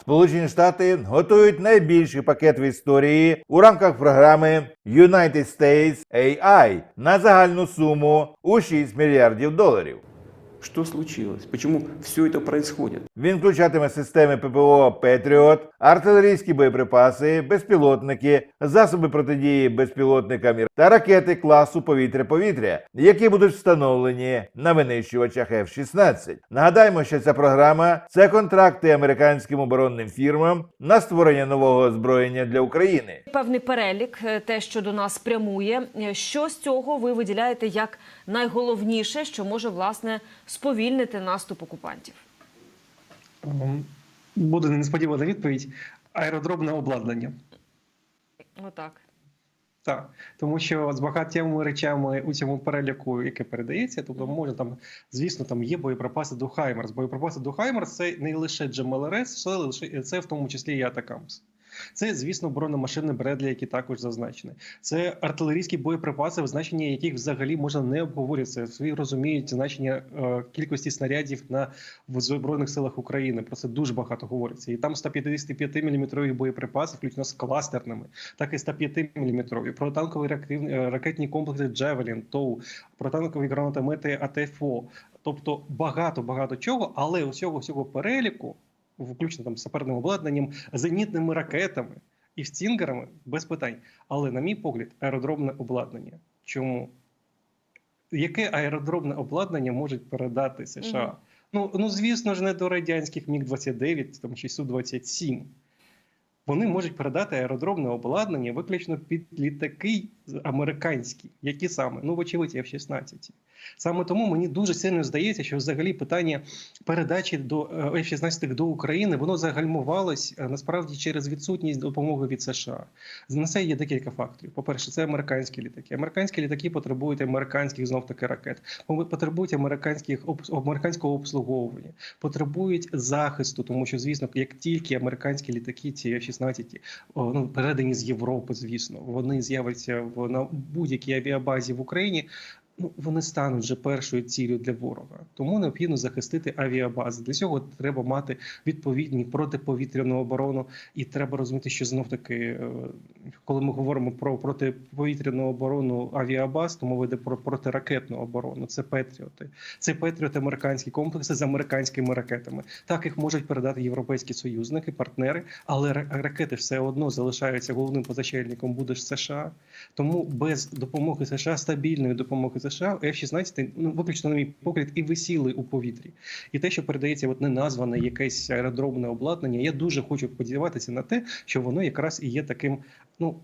Сполучені Штати готують найбільший пакет в історії у рамках програми United States AI на загальну суму у 6 мільярдів доларів. Что случилось? Почему все это происходит? Він включатиме системи ППО Петріот, артилерійські боєприпаси, безпілотники, засоби протидії безпілотникам та ракети класу повітря-повітря, які будуть встановлені на винищувачах F-16. Нагадаємо, що ця програма це контракти американським оборонним фірмам на створення нового озброєння для України. Певний перелік, е, те, що до нас прямує. Е, Що з цього ви виділяєте як найголовніше, що може власне сповільнити наступ окупантів? Ем, Буде несподівана відповідь. Аеродромне обладнання. Отак. Так, тому що з багатьма речами у цьому переліку, яке передається, тобто можна там, звісно, там є боєприпаси до Хаймерс. Боєприпаси до Хаймерс це не лише GMLRS, це лише це в тому числі і Атакамс. Це, звісно, бронемашини Бредлі, які також зазначені. Це артилерійські боєприпаси, значення яких взагалі можна не обговорювати. Всі розуміють значення е, кількості снарядів на в збройних силах України. Про це дуже багато говориться. І там 155 мм боєприпаси, включно з кластерними, так і 105 мм. Протанкові реактивні- е, ракетні комплекси Джевелін, ТОУ, протанкові гранатомети АТФО. Тобто багато багато чого, але усього всього переліку, включно там саперним обладнанням, зенітними ракетами і стінгерами без питань. Але, на мій погляд, аеродромне обладнання. Чому? Яке аеродромне обладнання можуть передати США? Мгм. Ну, ну звісно ж, не до радянських Міг-29 там, чи Су-27. Вони можуть передати аеродромне обладнання виключно під літаки американські, які саме, ну, вочевидь, F-16. Саме тому мені дуже сильно здається, що взагалі питання передачі до е, F-16 до України воно загальмувалось е, насправді через відсутність допомоги від США. На це є декілька факторів. По-перше, це американські літаки. Американські літаки потребують американських знов таки ракет, потребують американських американського обслуговування, потребують захисту, тому що, звісно, як тільки американські літаки, ці F-16, ну передані з Європи, звісно, вони з'являться в на будь-якій авіабазі в Україні. Ну, вони стануть вже першою ціллю для ворога, тому необхідно захистити авіабази. Для цього треба мати відповідні протиповітряну оборону, і треба розуміти, що знов таки, е, коли ми говоримо про протиповітряну оборону авіабаз, то мова йде про протиракетну оборону. Це Петріоти, це Петріоти американські комплекси з американськими ракетами. Так їх можуть передати європейські союзники, партнери, але ракети все одно залишаються головним позачальником буде США. Тому без допомоги США, стабільної допомоги США, F-16, ну виключно на мій погляд, і висіли у повітрі. І те, що передається от неназване якесь аеродромне обладнання, я дуже хочу сподіватися на те, що воно якраз і є таким, ну.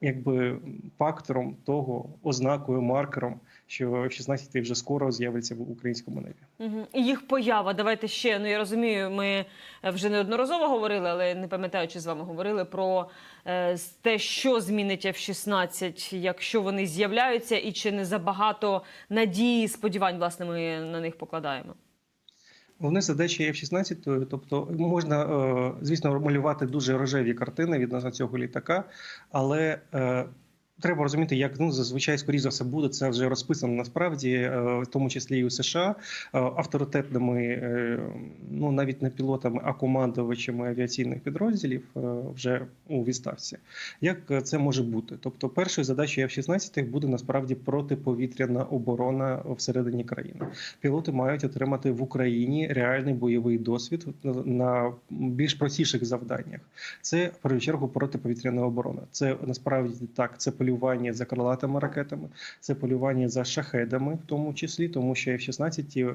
Якби фактором того, ознакою, маркером, що F-16 вже скоро з'явиться в українському небі. Угу. І їх поява. Давайте ще. Ну я розумію, ми е, вже неодноразово говорили, але не пам'ятаю, чи з вами говорили про е, те, що змінить F-16, якщо вони з'являються, і чи не забагато надії, сподівань, власне, ми на них покладаємо. Головне задача F-16, тобто можна, е, звісно, малювати дуже рожеві картини відносно цього літака, але е, треба розуміти, як ну зазвичай, скоріше за все, буде це вже розписано насправді, е, в тому числі і у США, е, авторитетними, е, ну навіть не пілотами, а командувачами авіаційних підрозділів вже у відставці. Як це може бути? Тобто, першою задачею F-16 буде насправді протиповітряна оборона всередині країни пілоти мають отримати в Україні реальний бойовий досвід на- більш простіших завданнях. Це в першу чергу протиповітряна оборона. Це насправді так. Це полювання за крилатими ракетами, це полювання за шахедами, в тому числі, тому що F-16, е,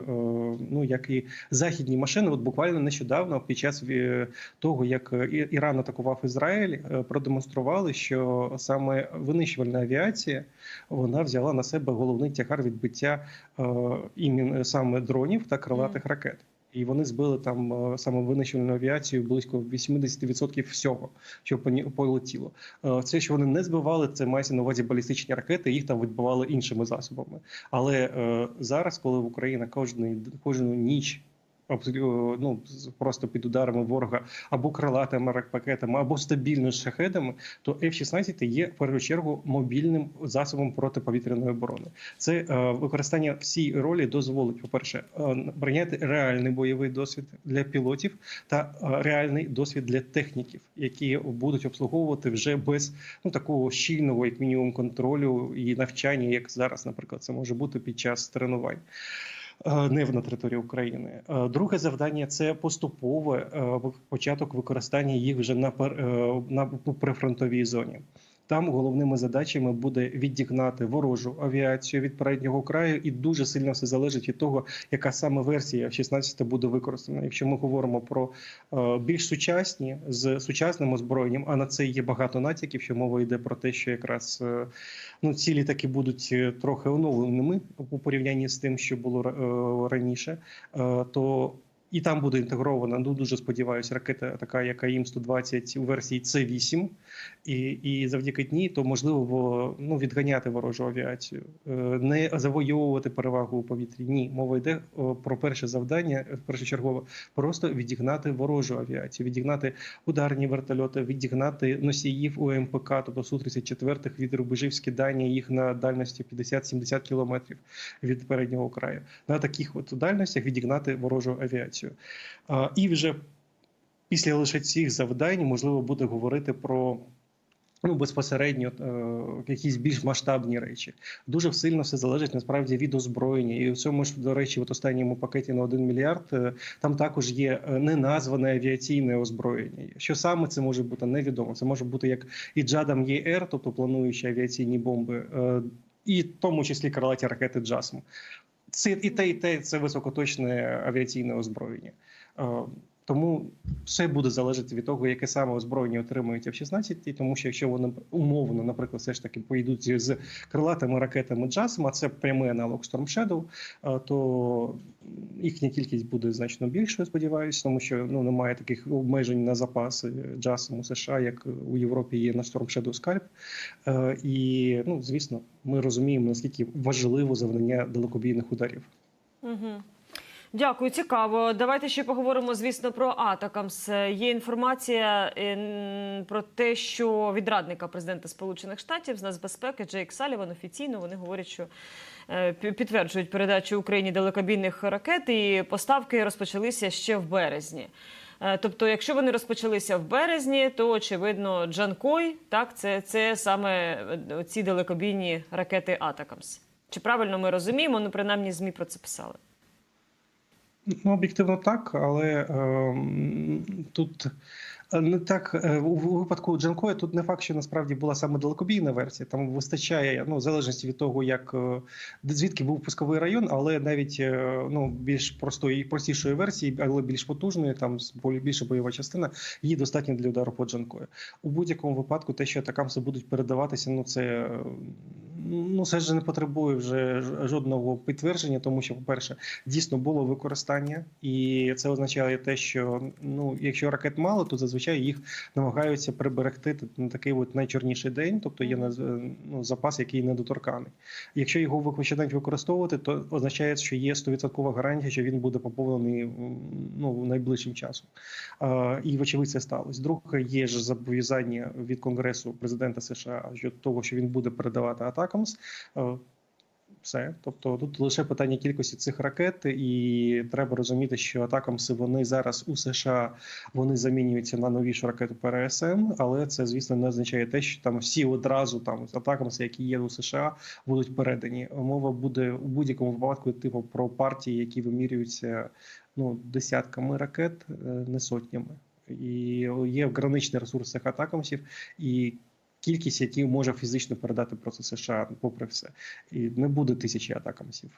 ну як і західні машини, от буквально нещодавно, під час е, того, як Іран атакував Ізраїль, е, продемонстрували, що саме винищувальна авіація вона взяла на себе головний тягар відбиття е, імін саме дронів та крилатих ракет. І вони збили там самовинищувальну саме винищувальну авіацію близько 80% всього, що полетіло. Е, Це, що вони не збивали, це мається на увазі балістичні ракети, їх там відбивали іншими засобами. Але е, зараз, коли в Україна кожну, кожну ніч ну просто під ударами ворога або крилатими ракетами, або стабільно шахедами, то F-16 є в першу чергу мобільним засобом протиповітряної оборони. Це е, використання всій ролі дозволить, по-перше, е, прийняти реальний бойовий досвід для пілотів та е, реальний досвід для техніків, які будуть обслуговувати вже без ну такого щільного, як мінімум, контролю і навчання, як зараз, наприклад, це може бути під час тренувань. Е, Не на території України. Е, Друге завдання це поступове е, початок використання їх вже на на прифронтовій зоні. Там головними задачами буде відігнати ворожу авіацію від переднього краю, і дуже сильно все залежить від того, яка саме версія F-16 буде використана. Якщо ми говоримо про е, більш сучасні з сучасним озброєнням, а на це є багато натяків, що мова йде про те, що якраз е, ну ці літаки будуть е, трохи оновленими у порівнянні з тим, що було раніше, то і там буде інтегрована. Ну дуже сподіваюся, ракета така, як АІМ 120 у версії С8, і, і завдяки ній, то можливо во- ну, відганяти ворожу авіацію, Е, не завойовувати перевагу у повітрі. Ні, мова йде про перше завдання, е, першочергове, просто відігнати ворожу авіацію, відігнати ударні вертольоти, відігнати носіїв УМПК, тобто су 34 від рубежів скидання їх на дальності 50-70 кілометрів від переднього краю. На таких от дальностях відігнати ворожу авіацію. І вже після лише цих завдань можливо буде говорити про. Ну, безпосередньо е, якісь більш масштабні речі. Дуже сильно все залежить насправді від озброєння. І в цьому ж, до речі, от останньому пакеті на 1 мільярд е, там також є е, неназване авіаційне озброєння. Що саме це може бути невідомо. Це може бути як і Джадам ЄР, тобто плануючі авіаційні бомби, і в тому числі крилаті ракети Джасм. Це і те, і те це високоточне авіаційне озброєння. Тому все буде залежати від того, яке саме озброєння отримують F-16, тому що якщо вони умовно, наприклад, все ж таки поїдуть з крилатими ракетами JASM, а це прямий аналог Storm Shadow, е, то їхня кількість буде значно більшою, сподіваюся, тому що ну немає таких обмежень на запаси JASM у США, як у Європі є на Storm Shadow Scalp. Е, І ну звісно, ми розуміємо наскільки важливо завдання далекобійних ударів. Угу. Дякую, цікаво. Давайте ще поговоримо, звісно, про Атакамс. Є інформація е, про те, що від радника президента Сполучених Штатів з нацбезпеки Джейк Саліван офіційно вони говорять, що е, підтверджують передачу Україні далекобійних ракет, і поставки розпочалися ще в березні. Е, Тобто, якщо вони розпочалися в березні, то очевидно Джанкой, так, це, це саме е, ці далекобійні ракети Атакамс. Чи правильно ми розуміємо? Ну, принаймні, ЗМІ про це писали. Ну, об'єктивно так, але е, тут е, не так е, у випадку Джанкоя тут не факт, що насправді була саме далекобійна версія. Там вистачає ну в залежності від того, як е, звідки був пусковий район, але навіть ну більш простої простішої версії, але більш потужної, там більша бойова частина, її достатньо для удару по Джанкою. У будь-якому випадку, те, що атакамси будуть передаватися, ну це ну це ж не потребує вже жодного підтвердження, тому що, по-перше, дійсно було використання, і це означає те, що ну, якщо ракет мало, то зазвичай їх намагаються приберегти на такий от найчорніший день, тобто є ну, запас, який недоторканий. Якщо його починають використовувати, то означає, що є 100% гарантія, що він буде поповнений ну, найближчим часом. А, І вочевидь це сталося. Друге, є ж зобов'язання від Конгресу президента США щодо того, що він буде передавати атакамс. Все, тобто тут лише питання кількості цих ракет, і треба розуміти, що атакамси вони зараз у США вони замінюються на новішу ракету ПРСМ, але це звісно не означає те, що там всі одразу там атакамси, які є у США, будуть передані. Мова буде у будь-якому випадку, типу про партії, які вимірюються ну десятками ракет, е, не сотнями. І є граничний ресурс цих атакамсів, і кількість, які може фізично передати просто США, попри все, і не буде тисячі атакамсів.